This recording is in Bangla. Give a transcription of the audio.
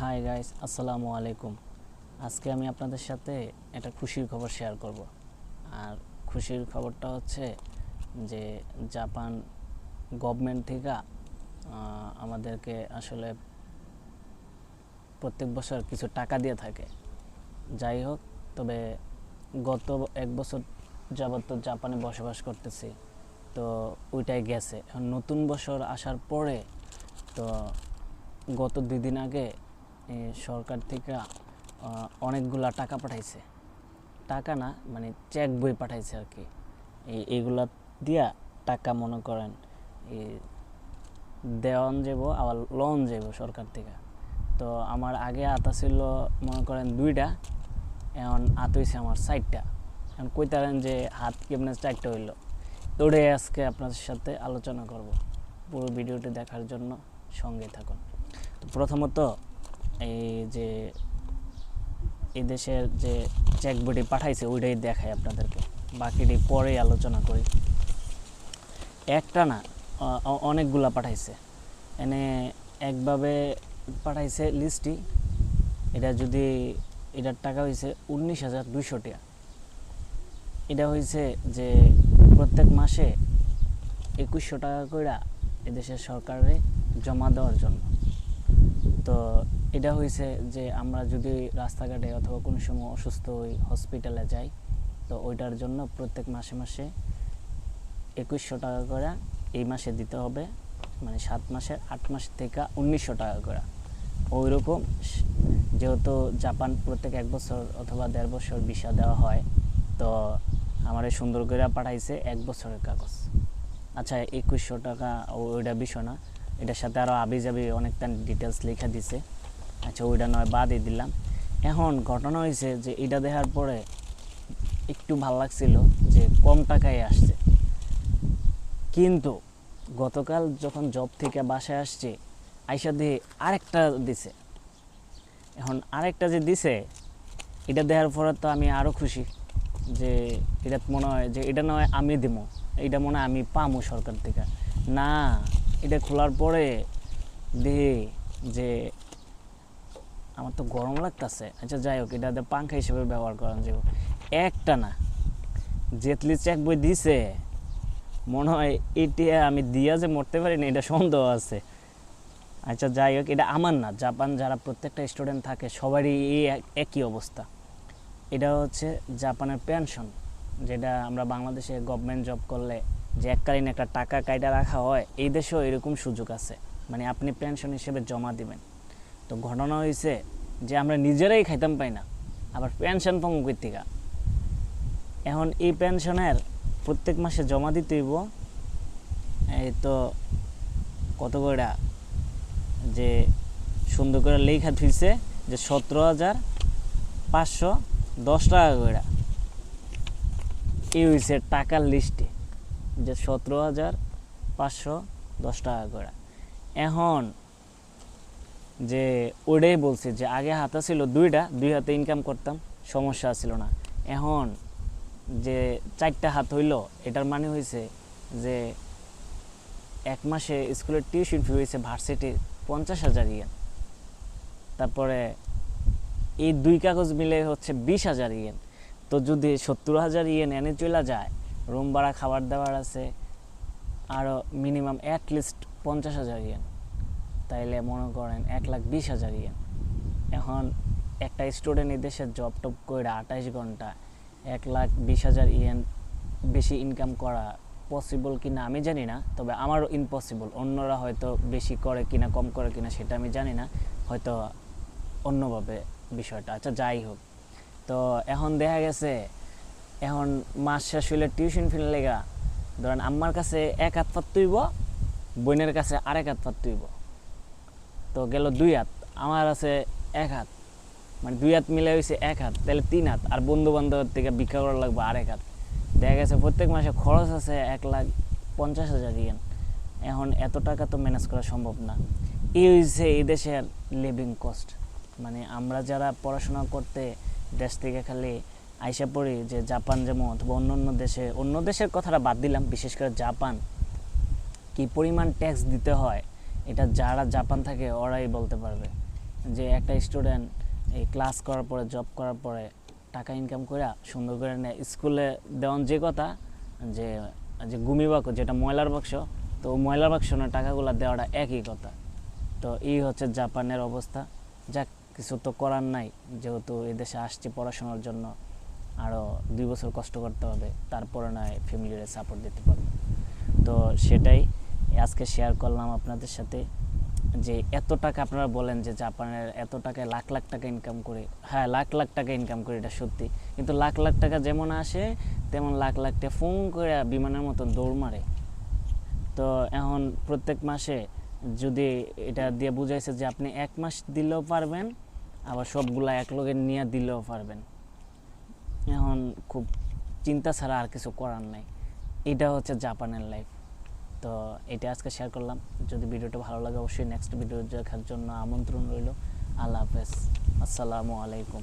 হাই গাইস আসসালামু আলাইকুম। আজকে আমি আপনাদের সাথে একটা খুশির খবর শেয়ার করব। আর খুশির খবরটা হচ্ছে যে জাপান গভর্নমেন্ট থেকে আমাদেরকে আসলে প্রত্যেক বছর কিছু টাকা দিয়ে থাকে। যাই হোক, তবে গত এক বছর যাবত তো জাপানে বসবাস করতেছি, তো ওইটাই গেছে। এখন নতুন বছর আসার পরে, তো গত দুই দিন আগে সরকার থেকে অনেকগুলা টাকা পাঠাইছে। টাকা না মানে চেক বই পাঠাইছে আর কি। এই এইগুলা দিয়া টাকা মনে করেন এই দেওয়ান যাব আবার লোন যাব সরকার থেকে। তো আমার আগে আতা ছিল, মনে করেন দুইটা, এখন হাত হয়েছে আমার চারটা। এখন কইতারেন যে হাত কেমনে চারটা হইল। ওটাই আজকে আপনাদের সাথে আলোচনা করব। পুরো ভিডিওটি দেখার জন্য সঙ্গে থাকুন। প্রথমত এই যে, এই দেশের যে চেক বইটি পাঠাইছে, ওইটাই দেখাই আপনাদেরকে। বাকিটি পরে আলোচনা করি। একটা না অনেকগুলা পাঠাইছে। এনে একভাবে পাঠাইছে লিস্টটি। এটা যদি, এটার টাকা হয়েছে উনিশ হাজার দুইশো টাকা। এটা হয়েছে যে, প্রত্যেক মাসে একুশশো টাকা করে এদেশের সরকারে জমা দেওয়ার জন্য। তো এটা হয়েছে যে আমরা যদি রাস্তাঘাটে অথবা কোনো সময় অসুস্থ হই হসপিটালে যাই, তো ওইটার জন্য প্রত্যেক মাসে মাসে একুশশো টাকা করে এই মাসে দিতে হবে। মানে সাত মাসে, আট মাস থেকে উনিশশো টাকা করে। ওই রকম যেহেতু জাপান প্রত্যেক এক বছর অথবা দেড় বছর ভিসা দেওয়া হয়, তো আমার সুন্দর করে পাঠাইছে এক বছরের কাগজ। আচ্ছা একুশশো টাকা ওইটা বিষয় না, এটার সাথে আরও আবি যাবি অনেকটা ডিটেলস লেখা দিছে। আচ্ছা ওইটা নয়, বাদই দিলাম। এখন ঘটনা হয়েছে যে এটা দেখার পরে একটু ভালো লাগছিল যে কম টাকায় আসছে। কিন্তু গতকাল যখন জব থেকে বাসায় আসছে, আইসা দিয়ে আরেকটা দিছে। এখন আরেকটা যে দিছে, এটা দেওয়ার পরে তো আমি আরও খুশি যে এটা মনে হয় যে এটা নয় আমি দিমো এটা মনে হয় আমি পামো সরকার থেকে। না, এটা খোলার পরে দেখি যে আমার তো গরম লাগতেছে। আচ্ছা যাই হোক, এটা পাংখা হিসেবে ব্যবহার করা যাবে একটা না। জেতলি চেক বই দিছে, মনে হয় এটা আমি দিয়া যে মরতে পারি না এটা সন্দেহ আছে। আচ্ছা যাই হোক, এটা আমার না, জাপান যারা প্রত্যেকটা স্টুডেন্ট থাকে, সবারই এই এক- একই অবস্থা। এটা হচ্ছে জাপানের পেনশন যেটা আমরা বাংলাদেশে গভর্নমেন্ট জব করলে যে এককালীন একটা টাকা কাইটা রাখা হয়, এই দেশেও এরকম সুযোগ আছে। মানে আপনি পেনশন হিসেবে জমা দিবেন। তো ঘটনা হয়েছে যে আমরা নিজেরাই খাইতাম পাই না, আবার পেনশন পাবো কই এখন এই পেনশনের প্রত্যেক মাসে জমা দিতে হইব, এই তো কত করে যে সুন্দর করে লেখা থুইছে যে সতেরো হাজার পাঁচশো দশ টাকা করে এই হয়েছে টাকার লিস্টে যে সতেরো হাজার পাঁচশো দশ টাকা করে এখন যে ওটাই বলছে যে আগে হাতা ছিল দুইটা, দুই হাতে ইনকাম করতাম, সমস্যা ছিল না। এখন যে চারটা হাত হইল, এটার মানে হয়েছে যে এক মাসে স্কুলের টিউশন ফি হয়েছে ভার্সিটির পঞ্চাশ হাজার ইয়েন তারপরে এই দুই কাগজ মিলে হচ্ছে বিশ হাজার ইয়েন তো যদি সত্তর হাজার ইয়েন এনে চলে যায়, রুম ভাড়া, খাবার দাবার আছে আরও মিনিমাম অ্যাটলিস্ট পঞ্চাশ হাজার ইয়েন তাইলে মনে করেন এক লাখ বিশ হাজার ইয়েন এখন একটা স্টুডেন্ট এই দেশের জব টপ করে আঠাইশ ঘণ্টা এক লাখ বিশ হাজার ইয়েন বেশি ইনকাম করা পসিবল কিনা আমি জানি না, তবে আমারও ইম্পসিবল অন্যরা হয়তো বেশি করে কিনা, কম করে কিনা সেটা আমি জানি না, হয়তো অন্যভাবে বিষয়টা। আচ্ছা যাই হোক। তো এখন দেখা গেছে, এখন মাস শেষ হইলে টিউশন ফিল লেগা, ধরেন আম্মার কাছে এক হাত পাত তুইব, বোনের কাছে আরেক হাত পাত তুইব। তো গেল দুই হাত, আমার আছে এক হাত। মানে দুই হাত মিলে হয়েছে এক হাত, তাহলে তিন হাত। আর বন্ধু বান্ধবের থেকে ভিক্ষা করা লাগবে আরেক হাত। দেখা গেছে প্রত্যেক মাসে খরচ আছে এক লাখ পঞ্চাশ হাজার ইয়েন এখন এত টাকা তো ম্যানেজ করা সম্ভব না। এই হয়েছে এই দেশের লিভিং কস্ট মানে আমরা যারা পড়াশোনা করতে দেশ থেকে খালি আইসা পড়ি যে জাপান যেমন অথবা অন্য অন্য দেশে, অন্য দেশের কথাটা বাদ দিলাম, বিশেষ করে জাপান। কি পরিমাণ ট্যাক্স দিতে হয় এটা যারা জাপান থাকে, ওরাই বলতে পারবে যে একটা স্টুডেন্ট এই ক্লাস করার পরে জব করার পরে টাকা ইনকাম করে সুন্দর করে নেয় স্কুলে দেওয়ান যে কথা, যে যে গুমি বাক্স যেটা ময়লার বাক্স, তো ময়লার বাক্স না, টাকাগুলো দেওয়াটা একই কথা। তো এই হচ্ছে জাপানের অবস্থা। যাক, কিছু তো করার নাই, যেহেতু এদেশে আসছি পড়াশোনার জন্য। আরও দুই বছর কষ্ট করতে হবে, তারপরে নয় ফ্যামিলির সাপোর্ট দিতে পারবে। তো সেটাই। আজকে শেয়ার করলাম আপনাদের সাথে যে এত টাকা আপনারা বলেন যে জাপানের এত টাকায় লাখ লাখ টাকা ইনকাম করে হ্যাঁ লাখ লাখ টাকা ইনকাম করে এটা সত্যি। কিন্তু লাখ লাখ টাকা যেমন আসে, তেমন লাখ লাখ টাকা ফোন করে বিমানের মতো দৌড় মারে। তো এখন প্রত্যেক মাসে যদি এটা দিয়ে বুঝাইছে যে আপনি এক মাস দিলেও পারবেন, আবার সবগুলা এক লগে নিয়ে দিলেও পারবেন। এখন খুব চিন্তা ছাড়া আর কিছু করার নাই। এটা হচ্ছে জাপানের লাইফ তো এটা আজকে শেয়ার করলাম। যদি ভিডিওটা ভালো লাগে, অবশ্যই নেক্সট ভিডিও দেখার জন্য আমন্ত্রণ রইল। আল্লাহ হাফেজ। আসসালামু আলাইকুম।